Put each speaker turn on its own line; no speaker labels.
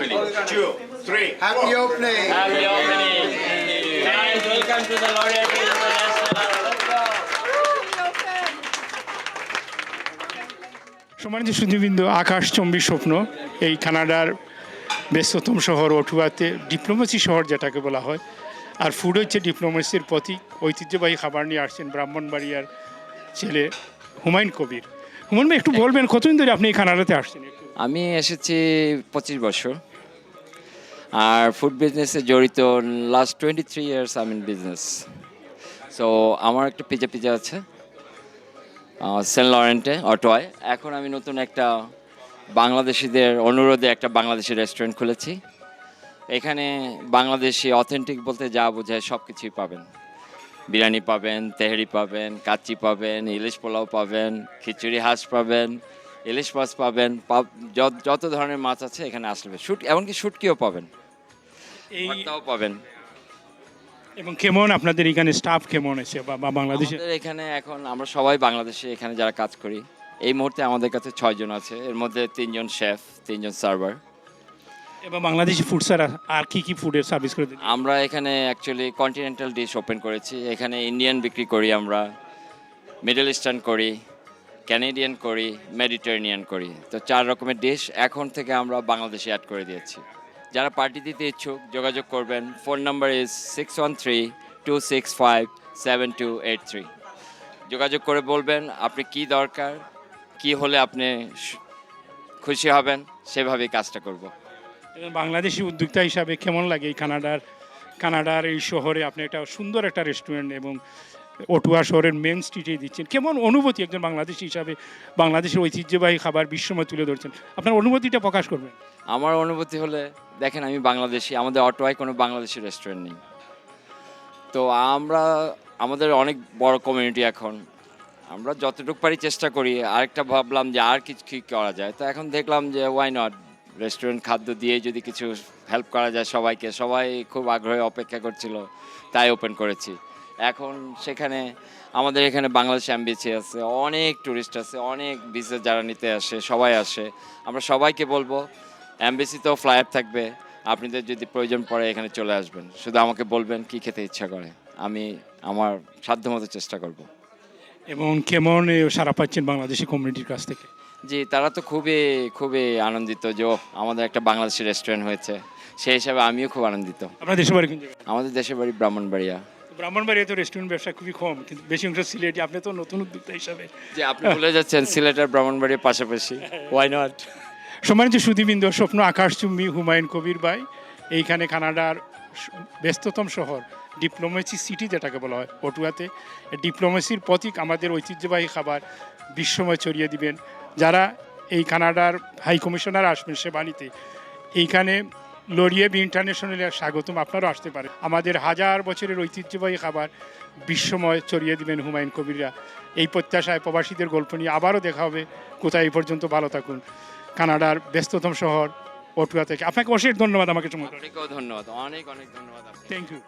One, two, three,
Happy four. opening.
Happy opening. Guys, welcome to the International.
সম্মানিত সুদীবৃন্দ আকাশচম্বী স্বপ্ন এই কানাডার ব্যস্ততম শহর অটুয়াতে ডিপ্লোমেসি শহর যেটাকে বলা হয় আর ফুড হচ্ছে ডিপ্লোমেসির প্রতীক ঐতিহ্যবাহী খাবার নিয়ে আসছেন ব্রাহ্মণবাড়িয়ার ছেলে হুমায়ুন কবির হুমায়ুন ভাই একটু বলবেন কতদিন ধরে আপনি এই কানাডাতে আসছেন
আমি এসেছি পঁচিশ বছর আর ফুড বিজনেসে জড়িত last twenty three years I mean business so আমার একটা পিজা পিজা আছে সেন্ট লরেন্টে, অটোয়। এখন আমি নতুন একটা বাংলাদেশিদের অনুরোধে একটা বাংলাদেশি রেস্টুরেন্ট খুলেছি। এখানে বাংলাদেশি অথেন্টিক বলতে যা বোঝায় সব কিছুই পাবেন। বিরিয়ানি পাবেন, তেহরি পাবেন, কাচ্চি পাবেন, ইলিশ পোলাও পাবেন, খিচুড়ি, হাঁস পাবেন, ইলিশ মাছ পাবেন, পাব- যত- ধরনের মাছ আছে এখানে আসবে। শুট এমনকি শুটকিও পাবেন।
এই
ভর্তাও পাবেন।
এবং কেমন আপনাদের এখানে স্টাফ কেমন আছে বা বাংলাদেশে?
আমাদের এখানে এখন আমরা সবাই বাংলাদেশে এখানে যারা কাজ করি এই মুহূর্তে আমাদের কাছে ছয়জন আছে এর মধ্যে তিনজন শেফ তিনজন সার্ভার
এবং বাংলাদেশি ফুড স্যার আর কি কি ফুডের সার্ভিস করে দিন
আমরা এখানে অ্যাকচুয়ালি কন্টিনেন্টাল ডিশ ওপেন করেছি এখানে ইন্ডিয়ান বিক্রি করি আমরা মিডল ইস্টার্ন করি ক্যানেডিয়ান করি মেডিটেরেনিয়ান করি। তো চার রকমের ডিশ এখন থেকে আমরা বাংলাদেশে অ্যাড করে দিয়েছি। যারা পার্টি দিতে ইচ্ছুক, যোগাযোগ করবেন। Phone number is six one three two six five seven two eight three যোগাযোগ করে বলবেন আপনি কি দরকার, কি হলে আপনি খুশি হবেন, সেভাবেই কাজটা করব।
বাংলাদেশি উদ্যোক্তা হিসাবে কেমন লাগে এই কানাডার কানাডার এই শহরে? আপনি একটা সুন্দর একটা রেস্টুরেন্ট এবং অটুয়া শহরের মেন স্ট্রিটে দিচ্ছেন। কেমন অনুভূতি একজন বাংলাদেশি হিসাবে, বাংলাদেশের ঐতিহ্যবাহী খাবার বিশ্বময় তুলে ধরছেন? আপনার অনুভূতিটা প্রকাশ করবেন।
আমার অনুভূতি হলে, দেখেন আমি বাংলাদেশি, আমাদের অটোয় কোনো বাংলাদেশি রেস্টুরেন্ট নেই। তো আমরা, আমাদের অনেক বড় কমিউনিটি এখন। আমরা যতটুকু পারি চেষ্টা করি, আরেকটা ভাবলাম যে আর কিছু কী করা যায়। তো এখন দেখলাম যে ওয়াই নট রেস্টুরেন্ট খাদ্য দিয়ে যদি কিছু হেল্প করা যায় সবাইকে। সবাই খুব আগ্রহে অপেক্ষা করছিল, তাই ওপেন করেছি। এখন সেখানে আমাদের এখানে বাংলাদেশ অ্যাম্বিসি আছে অনেক টুরিস্ট আছে অনেক ভিসা যারা নিতে আসে সবাই আসে। আমরা সবাইকে বলব অ্যাম্বাসিতেও ফ্লায়ার থাকবে আপনাদের যদি প্রয়োজন পড়ে এখানে চলে আসবেন। শুধু আমাকে বলবেন কি খেতে ইচ্ছা করে আমি আমার সাধ্যমতো চেষ্টা করব।
এবং কেমন সারা পাচ্ছেন বাংলাদেশি কমিউনিটির কাছ থেকে?
জি তারা তো খুবই খুবই আনন্দিত যে আমাদের একটা বাংলাদেশি রেস্টুরেন্ট হয়েছে। সেই হিসাবে আমিও খুব আনন্দিত।
আপনার দেশের বাড়ি
আমাদের দেশের বাড়ি ব্রাহ্মণবাড়িয়া।
ব্রাহ্মণবাড়িয়া তো রেস্টুরেন্ট ব্যবসা খুবই কম কিন্তু বেশি অংশ সিলেটি। আপনি তো নতুন উদ্যোক্তা হিসাবে।
যে আপনি ভুলে যাচ্ছেন সিলেটের ব্রাহ্মণবাড়ির পাশাপাশি। ওয়াই নট
সম্মানিত সুদীবিন্দু স্বপ্ন আকাশচুম্বী হুমায়ুন কবির ভাই এইখানে কানাডার ব্যস্ততম শহর ডিপ্লোমেসি সিটি যেটাকে বলা হয় পটুয়াতে। ডিপ্লোমেসির প্রতীক আমাদের ঐতিহ্যবাহী খাবার বিশ্বময় ছড়িয়ে দিবেন। যারা এই কানাডার হাই কমিশনার আসবেন সেবানিতে এইখানে লরিয়েব ইন্টারন্যাশনালে স্বাগতম। আপনারাও আসতে পারে। আমাদের হাজার বছরের ঐতিহ্যবাহী খাবার বিশ্বময় ছড়িয়ে দিবেন হুমায়ুন কবিররা। এই প্রত্যাশায় প্রবাসীদের গল্প নিয়ে আবারও দেখা হবে। কোথায় এই পর্যন্ত? ভালো থাকুন। কানাডার ব্যস্ততম শহর অটুয়া থেকে আপনাকে অশেষ ধন্যবাদ আমাকে
ধন্যবাদ। অনেক অনেক ধন্যবাদ
থ্যাংক ইউ